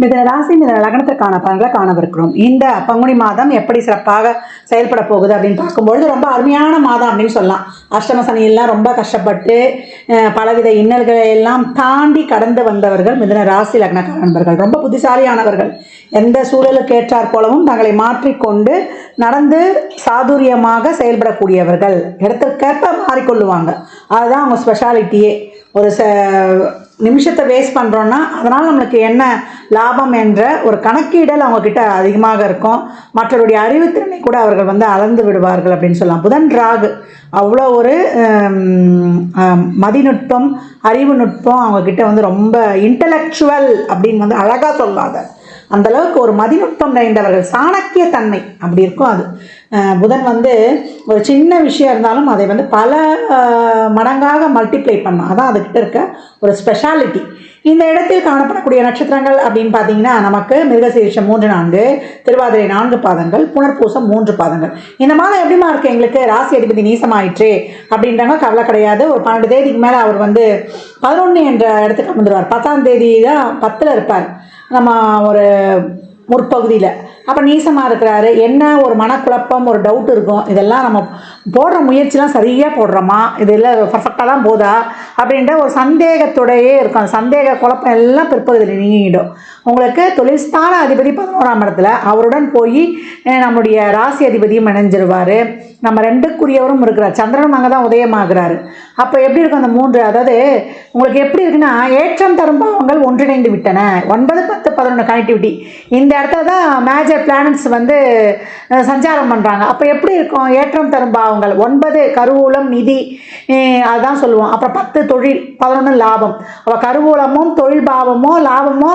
மிதன ராசி மிதன லக்னத்திற்கான பலன்களை காணவிருக்கிறோம். இந்த பங்குனி மாதம் எப்படி சிறப்பாக செயல்பட போகுது அப்படின்னு பார்க்கும்பொழுது ரொம்ப அருமையான மாதம் அப்படின்னு சொல்லலாம். அஷ்டம சனியெல்லாம் ரொம்ப கஷ்டப்பட்டு பலவித இன்னல்களை எல்லாம் தாண்டி கடந்து வந்தவர்கள் மிதன ராசி லக்னக்கார நண்பர்கள். ரொம்ப புத்திசாலியானவர்கள். எந்த சூழலுக்கு ஏற்றாற் போலவும் தங்களை மாற்றிக்கொண்டு நடந்து சாதுரியமாக செயல்படக்கூடியவர்கள். இடத்திற்கேற்ப மாறிக்கொள்ளுவாங்க. அதுதான் அவங்க ஸ்பெஷாலிட்டியே ஒரு ச நிமிஷத்தை வேஸ்ட் பண்ணுறோன்னா அதனால் நம்மளுக்கு என்ன லாபம் என்ற ஒரு கணக்கீடல் அவங்கக்கிட்ட அதிகமாக இருக்கும். மற்றவருடைய அறிவுத்திறனை கூட அவர்கள் வந்து அளந்து விடுவார்கள் அப்படின்னு சொல்லலாம். புதன் ராகு அவ்வளோ ஒரு மதிநுட்பம் அறிவு நுட்பம் அவங்கக்கிட்ட வந்து ரொம்ப இன்டலெக்சுவல் அப்படின்னு வந்து அழகாக சொல்லாத. அந்த அளவுக்கு ஒரு மதிநுட்பம் நிறைந்தவர்கள் சாணக்கிய தன்மை அப்படி இருக்கும் அது. புதன் வந்து ஒரு சின்ன விஷயம் இருந்தாலும் அதை வந்து பல மடங்காக மல்டிப்ளை பண்ணும். அதான் அதுக்கிட்ட இருக்க ஒரு ஸ்பெஷாலிட்டி இந்த இடத்தில் காணப்படக்கூடிய நட்சத்திரங்கள் அப்படின்னு பார்த்தீங்கன்னா நமக்கு மிருகசீரிஷம் மூன்று நான்கு திருவாதிரை நான்கு பாதங்கள் புனர்பூசம் மூன்று பாதங்கள். இந்த மாதம் எப்படிமா இருக்குது எங்களுக்கு? ராசி அதிபதி நீசமாயிற்று அப்படின்றாங்க கவலை கிடையாது. ஒரு பன்னெண்டு தேதிக்கு மேலே அவர் வந்து பதினொன்று என்ற இடத்துக்கு வந்துடுவார் பத்தாம் தேதி தான் பத்தில் இருப்பார். நம்ம ஒரு முற்பகுதியில். அப்போ நீசமாக இருக்கிறாரு. என்ன ஒரு மனக்குழப்பம் ஒரு டவுட் இருக்கும் இதெல்லாம் நம்ம போடுற முயற்சிலாம் சரியாக போடுறோமா? இது இல்லை பர்ஃபெக்டாக தான் போதா? அப்படின்ற ஒரு சந்தேகத்தோடையே இருக்கும். அந்த சந்தேக குழப்பம் எல்லாம் பிற்பகுதியில் நீங்கிடும் உங்களுக்கு தொழில்ஸ்தான அதிபதி பதினோராம் இடத்துல அவருடன் போய் நம்முடைய ராசி அதிபதியும் இணைஞ்சிருவார். நம்ம ரெண்டுக்குரியவரும் இருக்கிறார். சந்திரனும் அங்கே தான் உதயமாகிறாரு. அப்போ எப்படி இருக்கும் அந்த மூன்று? அதாவது உங்களுக்கு எப்படி இருக்குன்னா ஏற்றம் தரும் பாவங்கள் ஒன்றிணைந்து விட்டன. ஒன்பது பத்து பதினொன்று கனெக்டிவிட்டி இந்த இடத்துல தான் மேஜர் பிளானட்ஸ் வந்து சஞ்சாரம் பண்ணுறாங்க அப்போ எப்படி இருக்கும்? ஏற்றம் தரும் பாவங்கள் ஒன்பது கருவூலம் நிதி அதான் அதுதான் சொல்லுவோம். அப்புறம் பத்து தொழில் பதினொன்று லாபம். அப்போ கருவூலமும் தொழில் பாவமோ லாபமோ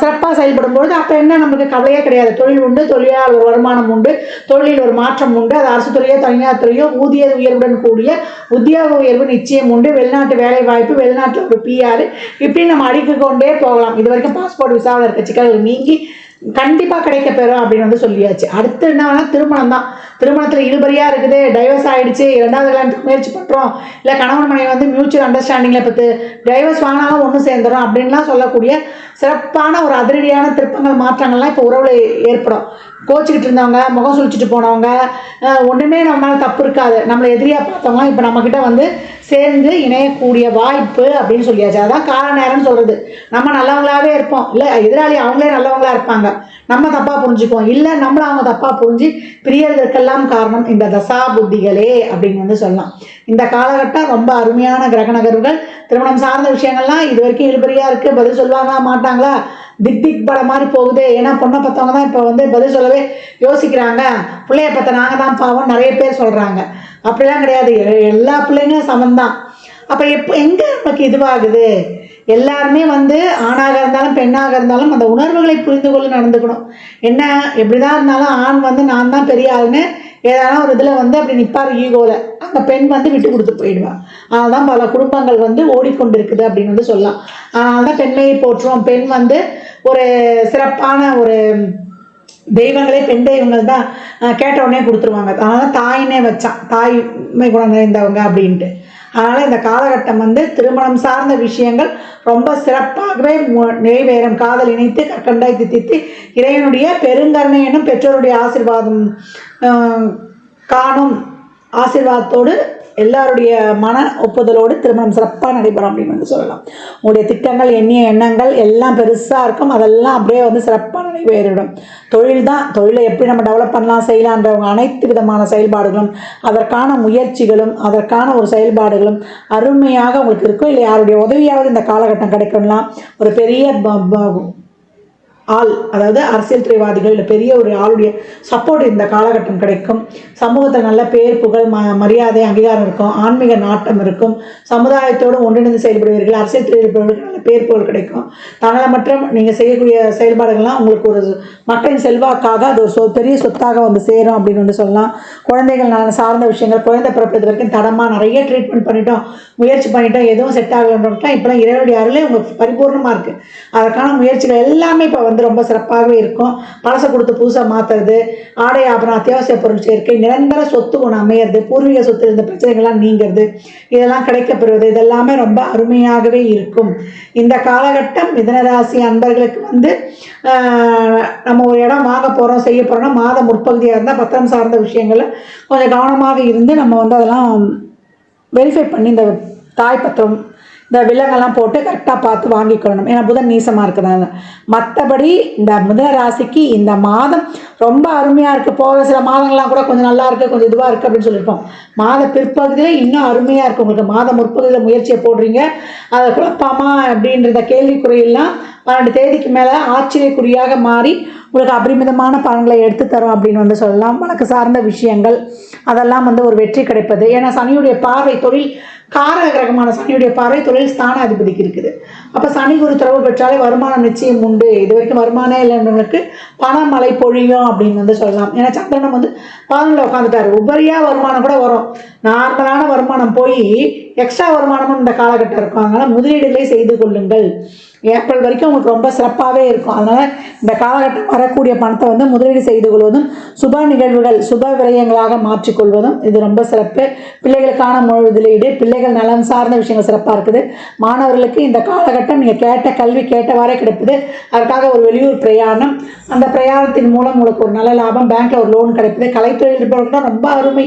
சிறப்பாக செயல்படும் பொழுது அப்போ என்ன? நமக்கு கவலையே கிடையாது. தொழில் உண்டு தொழிலாளர் ஒரு வருமானம் உண்டு தொழிலில் ஒரு மாற்றம் உண்டு. அது அரசு துறையோ தனியார் துறையோ ஊதிய உயர்வுடன் கூடிய உத்தியோக உயர்வு நிச்சயம் உண்டு. வெளிநாட்டு வேலை வாய்ப்பு வெளிநாட்டில் ஒரு பிஆர் இப்படி நம்ம அடுக்கி கொண்டே போகலாம். இது வரைக்கும் பாஸ்போர்ட் விசாவில் இருக்க சிக்கல்கள் நீங்கி கண்டிப்பாக கிடைக்க பெறும் அப்படின்னு வந்து சொல்லியாச்சு. அடுத்து என்னன்னா திருமணம் தான் திருமணத்தில் இருபறியாக இருக்குது டைவர்ஸ் ஆகிடுச்சு இரண்டாவது கல்யாணத்துக்கு முயற்சி பண்ணுறோம் இல்லை கணவன் மனைவி வந்து மியூச்சுவல் அண்டர்ஸ்டாண்டிங்கில் பத்து டைவர்ஸ் வாங்கினாலும் ஒன்று சேர்ந்துடும் அப்படின்லாம் சொல்லக்கூடிய சிறப்பான ஒரு அதிரடியான திருப்பங்கள் மாற்றங்கள்லாம் இப்போ உறவில் ஏற்படும். கோச்சிக்கிட்டு இருந்தவங்க முகம் சுழிச்சிட்டு போனவங்க ஒன்றுமே நம்ம மேலே தப்பு இருக்காது. நம்மளை எதிரியாக பார்த்தவங்க இப்போ நம்மக்கிட்ட வந்து சேர்ந்து இணையக்கூடிய வாய்ப்பு அப்படின்னு சொல்லியாச்சு. அதுதான் கால நேரம்னு சொல்கிறது நம்ம நல்லவங்களாவே இருப்போம். இல்லை எதிராளி அவங்களே நல்லவங்களா இருப்பாங்க. நம்ம தப்பாக புரிஞ்சுக்குவோம். இல்லை நம்மளை அவங்க தப்பாக புரிஞ்சு பிரியர்களுக்கெல்லாம் காரணம் இந்த தசா புத்திகளே அப்படின்னு வந்து சொல்லலாம். இந்த காலகட்டம் ரொம்ப அருமையான கிரக நகர்வுகள் திருமணம் சார்ந்த விஷயங்கள்லாம் இது வரைக்கும் இழுபறியாக இருக்குது பதில் சொல்லுவாங்களா மாட்டாங்களா? திக் திக் படம் மாதிரி போகுது. ஏன்னா பொண்ணை பார்த்தவங்க தான் இப்போ வந்து பதில் சொல்லவே யோசிக்கிறாங்க. பிள்ளைய பார்த்த நாங்கள் தான் பாவம் நிறைய பேர் சொல்கிறாங்க அப்படிலாம் கிடையாது. எ- எல்லா பிள்ளைங்களும் சமந்தான் அப்போ எப்போ எங்கே நமக்கு இதுவாகுது? எல்லாருமே வந்து ஆணாக இருந்தாலும் பெண்ணாக இருந்தாலும் அந்த உணர்வுகளை புரிந்து கொள்ள நடந்துக்கணும். என்ன எப்படி தான் இருந்தாலும் ஆண் வந்து நான் தான் பெரிய ஆளுன்னு ஏதான ஒரு இதில் வந்து அப்படி நிற்பார் ஈகோவில் அந்த பெண் வந்து விட்டு கொடுத்து போயிடுவா. அதனால தான் பல குடும்பங்கள் வந்து ஓடிக்கொண்டிருக்குது அப்படின்னு வந்து சொல்லலாம். அதனால தான் பெண்மையை போற்றுவோம். பெண் வந்து ஒரு சிறப்பான ஒரு தெய்வங்களே பெண் தெய்வங்கள் தான் கேட்ட உடனே கொடுத்துருவாங்க. அதனால தாயினே வச்சான். தாய்மை குணம் நிறைந்தவங்க அப்படின்ட்டு. அதனால் இந்த காலகட்டம் வந்து திருமணம் சார்ந்த விஷயங்கள் ரொம்ப சிறப்பாகவே நிறைவேறும். காதல் இணைத்து கற்கண்டாய் தித்தித்து இறைவனுடைய பெருங்கருணை பெற்றோருடைய ஆசிர்வாதம் காணும் ஆசிர்வாதத்தோடு எல்லாருடைய மன ஒப்புதலோடு திருமணம் சிறப்பாக நடைபெறும் அப்படின்னு வந்து சொல்லலாம். உங்களுடைய திட்டங்கள் எண்ணிய எண்ணங்கள் எல்லாம் பெருசாக இருக்கும். அதெல்லாம் அப்படியே வந்து சிறப்பாக நடைபெறிவிடும் தொழில் தான். தொழிலை எப்படி நம்ம டெவலப் பண்ணலாம் செய்யலான்றவங்க அனைத்து விதமான செயல்பாடுகளும் அதற்கான முயற்சிகளும் அதற்கான ஒரு செயல்பாடுகளும் அருமையாக உங்களுக்கு இருக்கும். இல்லை யாருடைய உதவியாவது இந்த காலகட்டம் கிடைக்கும்லாம் ஒரு பெரிய ப- ப- ஆள் அதாவது அரசியல் துறைவாதிகள் இல்லை பெரிய ஒரு ஆளுடைய சப்போர்ட் இந்த காலகட்டம் கிடைக்கும். சமூகத்தில் நல்ல பேர் புகழ் ம மரியாதை அங்கீகாரம் இருக்கும். ஆன்மீக நாட்டம் இருக்கும். சமுதாயத்தோடு ஒன்றிணைந்து செயல்படுவீர்கள். அரசியல் துறையில் நல்ல பேர் புகழ் கிடைக்கும். தன்னலமற்ற நீங்கள் செய்யக்கூடிய செயல்பாடுகள்லாம் உங்களுக்கு ஒரு மக்களின் செல்வாக்காக அது ஒரு சொ பெரிய சொத்தாக வந்து சேரும் அப்படின்னு வந்து சொல்லலாம். குழந்தைகள் நான் சார்ந்த விஷயங்கள் குழந்தை பிறப்பது வரைக்கும் தடமாக நிறைய ட்ரீட்மெண்ட் பண்ணிட்டோம் முயற்சி பண்ணிட்டோம் எதுவும் செட் ஆகலன்றோம்னா இப்போலாம் இறைவனுடைய அருளே உங்களுக்கு பரிபூர்ணமாக இருக்குது அதற்கான முயற்சிகள் எல்லாமே இப்போ வந்து ரொம்ப சிறப்பாகவே இருக்கும். பழசை கொடுத்து புதுசாக மாற்றுறது ஆடை ஆபரணம் அத்தியாவசிய பொருள் சேர்க்கை நிரந்தர சொத்து ஒன்று அமையிறது பூர்வீக சொத்து இருந்த பிரச்சனைகள்லாம் நீங்கிறது இதெல்லாம் கிடைக்கப்பெறுவது இதெல்லாமே ரொம்ப அருமையாகவே இருக்கும். இந்த காலகட்டம் மிதனராசி அன்பர்களுக்கு வந்து நம்ம ஒரு இடம் வாங்க போகிறோம் செய்ய போகிறோம்னா மாதம் முற்பகுதியாக இருந்தால் பத்திரம் சார்ந்த விஷயங்கள்ல கொஞ்சம் கவனமாக இருந்து நம்ம வந்து அதெல்லாம் வெரிஃபை பண்ணி இந்த தாய் பத்திரம் இந்த விலங்கெல்லாம் போட்டு கரெக்டாக பார்த்து வாங்கிக்கொள்ளணும். ஏன்னா புதன் நீசமாக இருக்கிறாங்க மற்றபடி இந்த மிதன ராசிக்கு இந்த மாதம் ரொம்ப அருமையாக இருக்குது போகிற சில மாதங்கள்லாம் கூட கொஞ்சம் நல்லா இருக்குது கொஞ்சம் இதுவாக இருக்குது அப்படின்னு சொல்லியிருப்போம். மாத பிற்பகுதியில் இன்னும் அருமையாக இருக்குது உங்களுக்கு மாத முற்பகுதியில் முயற்சியை போடுறீங்க. அதை குழப்பாமா அப்படின்றத கேள்விக்குறையெல்லாம் பன்னெண்டு தேதிக்கு மேலே ஆச்சரியக்குறியாக மாறி உங்களுக்கு அபரிமிதமான பலன்களை எடுத்து தரும் அப்படின்னு வந்து சொல்லலாம். வழக்கு சார்ந்த விஷயங்கள் அதெல்லாம் வந்து ஒரு வெற்றி கிடைப்பது. ஏன்னா சனியுடைய பார்வை தொழில் காரக கிரகமான சனியுடைய பார்வை தொழில் ஸ்தான அதிபதிக்கு இருக்குது. அப்போ சனி குரு தொடர்பு பெற்றாலே வருமானம் நிச்சயம் உண்டு. இது வரைக்கும் வருமானம் இல்லைன்றவங்களுக்கு பணமழை பொழியும் அப்படின்னு வந்து சொல்லலாம். ஏன்னா சந்திரனம் வந்து பதினொன்றில் உட்காந்துட்டாரு உபரியாக வருமானம் கூட வரும். நார்மலான வருமானம் போய் எக்ஸ்ட்ரா வருமானமும் இந்த காலகட்டம் இருக்கும். அதனால் முதலீடுகளை செய்து கொள்ளுங்கள். ஏப்ரல் வரைக்கும் உங்களுக்கு ரொம்ப சிறப்பாகவே இருக்கும். அதனால் இந்த காலகட்டம் வரக்கூடிய பணத்தை வந்து முதலீடு செய்து கொள்வதும் சுப நிகழ்வுகள் சுப விரயங்களாக மாற்றிக்கொள்வதும் இது ரொம்ப சிறப்பு. பிள்ளைகளுக்கான முதலீடு பிள்ளைகள் நலன் சார்ந்த விஷயங்கள் சிறப்பாக இருக்குது. மாணவர்களுக்கு இந்த காலகட்டம் நீங்கள் கேட்ட கல்வி கேட்டவாறே கிடைக்குது அதற்காக ஒரு வெளியூர் பிரயாணம். அந்த பிரயாணத்தின் மூலம் உங்களுக்கு ஒரு நல்ல லாபம் பேங்க்கில் ஒரு லோன் கிடைக்குது கலைத்துறையில் இருப்பவர்களுக்கு ரொம்ப அருமை.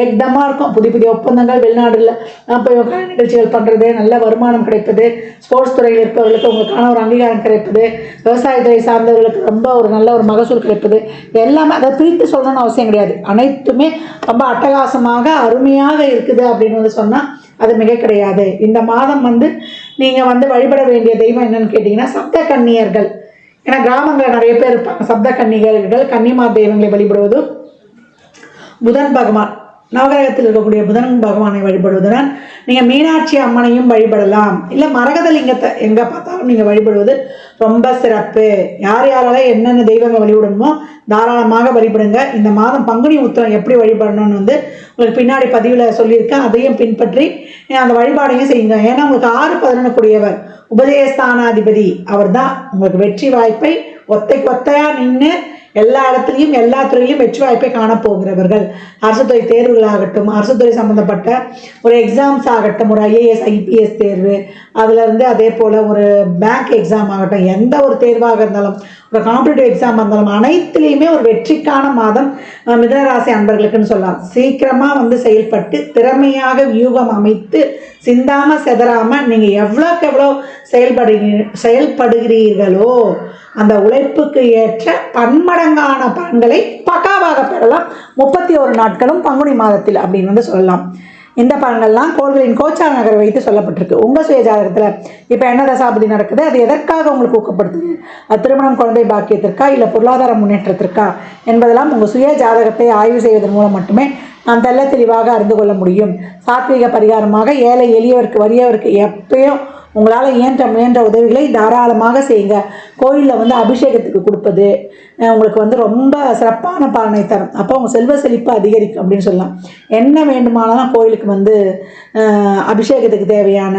ஏக்தமாக இருக்கும். புதிய புதிய ஒப்பந்தங்கள் வெளிநாடுகளில் போய் நிகழ்ச்சிகள் பண்ணுறது நல்ல வருமானம் கிடைப்பது. ஸ்போர்ட்ஸ் துறையில் இருப்பவர்களுக்கு அவங்களுக்கான ஒரு அங்கீகாரம் கிடைப்பது விவசாயத்துறை சார்ந்தவர்களுக்கு ரொம்ப ஒரு நல்ல ஒரு மகசூல் கிடைப்பது எல்லாமே அதை பிரித்து சொல்லணும்னு அவசியம் கிடையாது. அனைத்துமே ரொம்ப அட்டகாசமாக அருமையாக இருக்குது அப்படின்னு வந்து சொன்னால் அது மிக கிடையாது. இந்த மாதம் வந்து நீங்கள் வந்து வழிபட வேண்டிய தெய்வம் என்னன்னு கேட்டிங்கன்னா சப்த கன்னியர்கள். ஏன்னா கிராமங்களில் நிறைய பேர் இருப்பாங்க. சப்த கன்னிகர்கள் கன்னிமா தெய்வங்களை வழிபடுவது. புதன் பகவான் நவகிரகத்தில் இருக்கக்கூடிய புதன் பகவானை வழிபடுவதுடன் நீங்கள் மீனாட்சி அம்மனையும் வழிபடலாம். இல்லை மரகதலிங்கத்தை எங்கே பார்த்தாலும் நீங்கள் வழிபடுவது ரொம்ப சிறப்பு. யார் யாரால என்னென்ன தெய்வங்கள் வழிபடணுமோ தாராளமாக வழிபடுங்க. இந்த மாதம் பங்குனி உத்திரம் எப்படி வழிபடணும்னு வந்து உங்களுக்கு பின்னாடி பதிவில் சொல்லியிருக்கேன். அதையும் பின்பற்றி அந்த வழிபாடையும் செய்யுங்க. ஏன்னா உங்களுக்கு ஆறு பதினொன்று கூடியவர் உபதேஸ்தானாதிபதி அவர் தான் உங்களுக்கு வெற்றி வாய்ப்பை ஒத்தைக்கு ஒத்தையாக நின்று எல்லா இடத்துலையும் எல்லா துறையிலும் வெற்றி வாய்ப்பை காணப்போகிறவர்கள் அரசுத்துறை தேர்வுகள் தேர்வுகளாகட்டும் அரசுத்துறை சம்பந்தப்பட்ட சம்மந்தப்பட்ட ஒரு எக்ஸாம்ஸ் ஆகட்டும் ஒரு ஐஏஎஸ் ஐபிஎஸ் தேர்வு அதுலேருந்து அதே போல் ஒரு பேங்க் எக்ஸாம் ஆகட்டும் எந்த ஒரு தேர்வாக இருந்தாலும் இப்போ காம்படிட்டிவ் எக்ஸாம் வந்தாலும் அனைத்துலேயுமே ஒரு வெற்றிக்கான மாதம் மிதனராசி அன்பர்களுக்குன்னு சொல்லலாம். சீக்கிரமாக வந்து செயல்பட்டு திறமையாக வியூகம் அமைத்து சிந்தாம செதறாமல் நீங்கள் எவ்வளோக்கு எவ்வளோ செயல்படுகிறீ செயல்படுகிறீர்களோ அந்த உழைப்புக்கு ஏற்ற பன்மடங்கான பலன்களை பக்காவாக பெறலாம். முப்பத்தி ஒரு நாட்களும் பங்குனி மாதத்தில் அப்படின்னு வந்து சொல்லலாம். இந்த பலன்கள்லாம் கோள்களின் கோச்சார நகரை வைத்து சொல்லப்பட்டிருக்கு. உங்கள் சுய ஜாதகத்தில் இப்போ என்ன தசாபதி நடக்குது? அது எதற்காக உங்களுக்கு ஊக்கப்படுத்துது? அது திருமணம் குழந்தை பாக்கியத்திற்கா இல்லை பொருளாதார முன்னேற்றத்திற்கா என்பதெல்லாம் உங்கள் சுய ஜாதகத்தை ஆய்வு செய்வதன் மூலம் மட்டுமே நாம் தெல்ல தெளிவாக அறிந்து கொள்ள முடியும். சாத்வீக பரிகாரமாக ஏழை எளியவருக்கு வறியவருக்கு எப்பயும் உங்களால் இயன்ற முயன்ற உதவிகளை தாராளமாக செய்யுங்க. கோயிலில் வந்து அபிஷேகத்தை அபிஷேகத்துக்கு கொடுப்பது உங்களுக்கு வந்து ரொம்ப சிறப்பான பலனை தரும். அப்போ உங்கள் செல்வ செழிப்பு அதிகரிக்கும் அப்படின்னு சொல்லலாம். என்ன வேண்டுமானாலும் கோயிலுக்கு வந்து அபிஷேகத்துக்கு தேவையான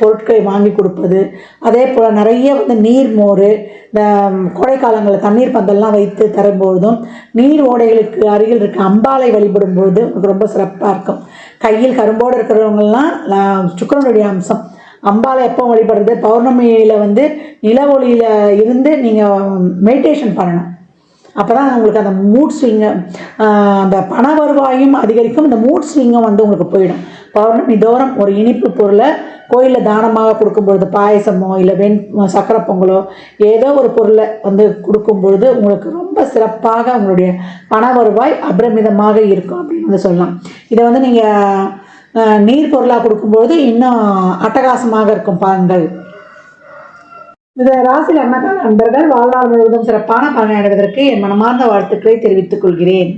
பொருட்களை வாங்கி கொடுப்பது. அதே போல் நிறைய வந்து நீர் மோர் இந்த கோடைக்காலங்களில் தண்ணீர் பந்தல்லாம் வைத்து தரும்பொழுதும் நீர் ஓடைகளுக்கு அருகில் இருக்க அம்பாலை வழிபடும் பொழுது உங்களுக்கு ரொம்ப சிறப்பாக இருக்கும். கையில் கரும்போடு இருக்கிறவங்கள்லாம் சுக்கரனுடைய சுக்கிரனுடைய அம்சம். அம்பாவை எப்போ வழிபடுறது? பௌர்ணமியில் வந்து நிலவொலியில் இருந்து நீங்கள் மெடிடேஷன் பண்ணணும். அப்போ தான் உங்களுக்கு அந்த மூட் ஸ்விங்கு அந்த பண வருவாயும் அதிகரிக்கும். இந்த மூட் ஸ்விங்கும் வந்து உங்களுக்கு போயிடும். பௌர்ணமி தோறும் ஒரு இனிப்பு பொருளை கோயிலில் தானமாக கொடுக்கும் பொழுது பாயசமோ இல்லை வெண் சக்கரை பொங்கலோ ஏதோ ஒரு பொருளை வந்து கொடுக்கும் பொழுது உங்களுக்கு ரொம்ப சிறப்பாக உங்களுடைய பண வருவாய் அபரிமிதமாக இருக்கும் அப்படின்னு வந்து சொல்லலாம். இதை வந்து நீங்கள் நீர் பொருளாக கொடுக்கும்போது இன்னும் அட்டகாசமாக இருக்கும் பலன்கள் இந்த ராசி லக்னக்கார நண்பர்கள் வாழ்நாள் முழுவதும் சிறப்பான பலனை அடைவதற்கு என் மனமார்ந்த வாழ்த்துக்களை தெரிவித்துக் கொள்கிறேன்.